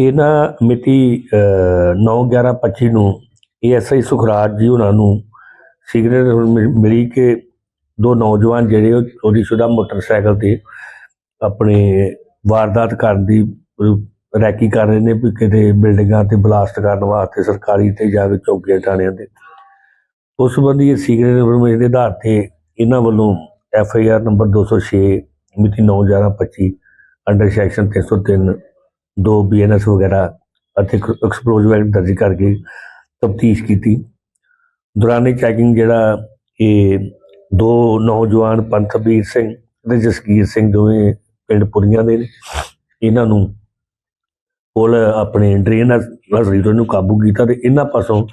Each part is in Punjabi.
ਇਹ ਨਾ ਮਿਤੀ 9/11/25 ਨੂੰ ਏਐਸਆਈ ਸੁਖਰਾਜ ਜੀ ਉਹਨਾਂ ਨੂੰ ਸਿਗਰਟ ਮਿਲੀ ਕਿ ਦੋ ਨੌਜਵਾਨ ਜਿਹੜੇ ਉਹ ਚੋਰੀਸ਼ੁਦਾ ਮੋਟਰਸਾਈਕਲ ਤੇ ਆਪਣੇ ਵਾਰਦਾਤ ਕਰਨ ਦੀ ਰੈਕੀ ਕਰ ਰਹੇ ਨੇ ਵੀ ਕਿਤੇ ਬਿਲਡਿੰਗਾਂ ਤੇ ਬਲਾਸਟ ਕਰਨ ਵਾਸਤੇ ਸਰਕਾਰੀ ਤੇ ਜਾ ਕੇ ਚੌਕੀਆਂ ਥਾਣਿਆਂ ਤੇ। ਉਸ ਸੰਬੰਧੀ ਇਹ ਸੀਕ੍ਰੇਟ ਇਨਫੋਰਮੇਸ਼ਨ ਦੇ ਆਧਾਰ ਤੇ ਇਹਨਾਂ ਵੱਲੋਂ ਐਫ ਆਈ ਆਰ ਨੰਬਰ 206 ਮਿਤੀ 9/11/25 ਅੰਡਰ ਸੈਕਸ਼ਨ 303 ਦੋ ਬੀਐਨਐਸ ਵਗੈਰਾ ਅਤੇ ਐਕਸਪਲੋਸਿਵ ਦਰਜ ਕਰਕੇ ਤਫਤੀਸ਼ ਕੀਤੀ। ਦੌਰਾਨੇ ਚੈਕਿੰਗ ਜਿਹੜਾ ਇਹ ਦੋ ਨੌਜਵਾਨ ਪੰਥਵੀਰ ਸਿੰਘ ਤੇ ਜਸਕੀਰ ਸਿੰਘ ਦੋਵੇਂ ਪਿੰਡ ਪੁਰੀਆਂ ਦੇ ਨੇ। ਇਹਨਾਂ ਨੂੰ ਪੁਲ ਆਪਣੇ ਡਰੇਨ ਨਜ਼ਰੀ ਤੋਂ ਇਹਨੂੰ ਕਾਬੂ ਕੀਤਾ ਤੇ ਇਹਨਾਂ ਪਾਸੋਂ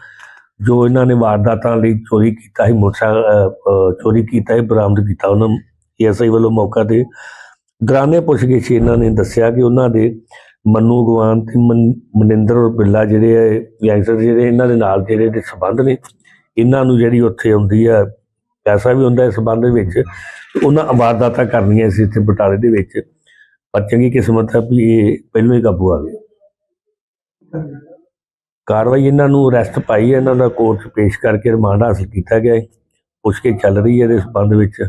ਜੋ ਇਹਨਾਂ ਨੇ ਵਾਰਦਾਤਾਂ ਲਈ ਚੋਰੀ ਕੀਤਾ ਸੀ, ਮੋਟਰਸਾਈਕਲ ਚੋਰੀ ਕੀਤਾ ਹੈ ਬਰਾਮਦ ਕੀਤਾ ਉਹਨਾਂ ਐਸਆਈ ਵੱਲੋਂ ਮੌਕਾ ਤੇ ਦੌਰਾਨੇ ਸੀ ਇਹਨਾਂ ਨੇ ਦੱਸਿਆ ਕਿ ਉਹਨਾਂ ਦੇ ਮੰਨੂ ਗਵਾਨ ਤੇ ਮਨਿੰਦਰ ਔਰ ਬਿੱਲਾ ਜਿਹੜੇ ਹੈ ਗੈਂਗਸਟਰ ਜਿਹੜੇ ਇਹਨਾਂ ਦੇ ਨਾਲ ਜਿਹੜੇ ਦੇ ਸਬੰਧ ਨੇ, ਇਹਨਾਂ ਨੂੰ ਜਿਹੜੀ ਉੱਥੇ ਆਉਂਦੀ ਆ, ਪੈਸਾ ਵੀ ਹੁੰਦਾ ਇਸ ਸਬੰਧ ਦੇ ਵਿੱਚ ਉਹਨਾਂ ਵਾਰਦਾਤਾਂ ਕਰਨੀਆਂ ਸੀ ਇੱਥੇ ਬਟਾਲੇ ਦੇ ਵਿੱਚ, ਪਰ ਚੰਗੀ ਕਿਸਮਤ ਹੈ ਵੀ ਇਹ ਪਹਿਲਾਂ ਹੀ ਕਾਬੂ ਆ ਗਏ ਕਾਰਵਾਈ ਇਹਨਾਂ ਨੂੰ ਅਰੈਸਟ ਪਾਈ ਹੈ ਇਹਨਾਂ ਦਾ ਕੋਰਟ 'ਚ ਪੇਸ਼ ਕਰਕੇ ਰਿਮਾਂਡ ਹਾਸਲ ਕੀਤਾ ਗਿਆ ਹੈ ਪੁੱਛ ਕੇ ਚੱਲ ਰਹੀ ਹੈ ਇਹਦੇ ਸਬੰਧ ਵਿੱਚ।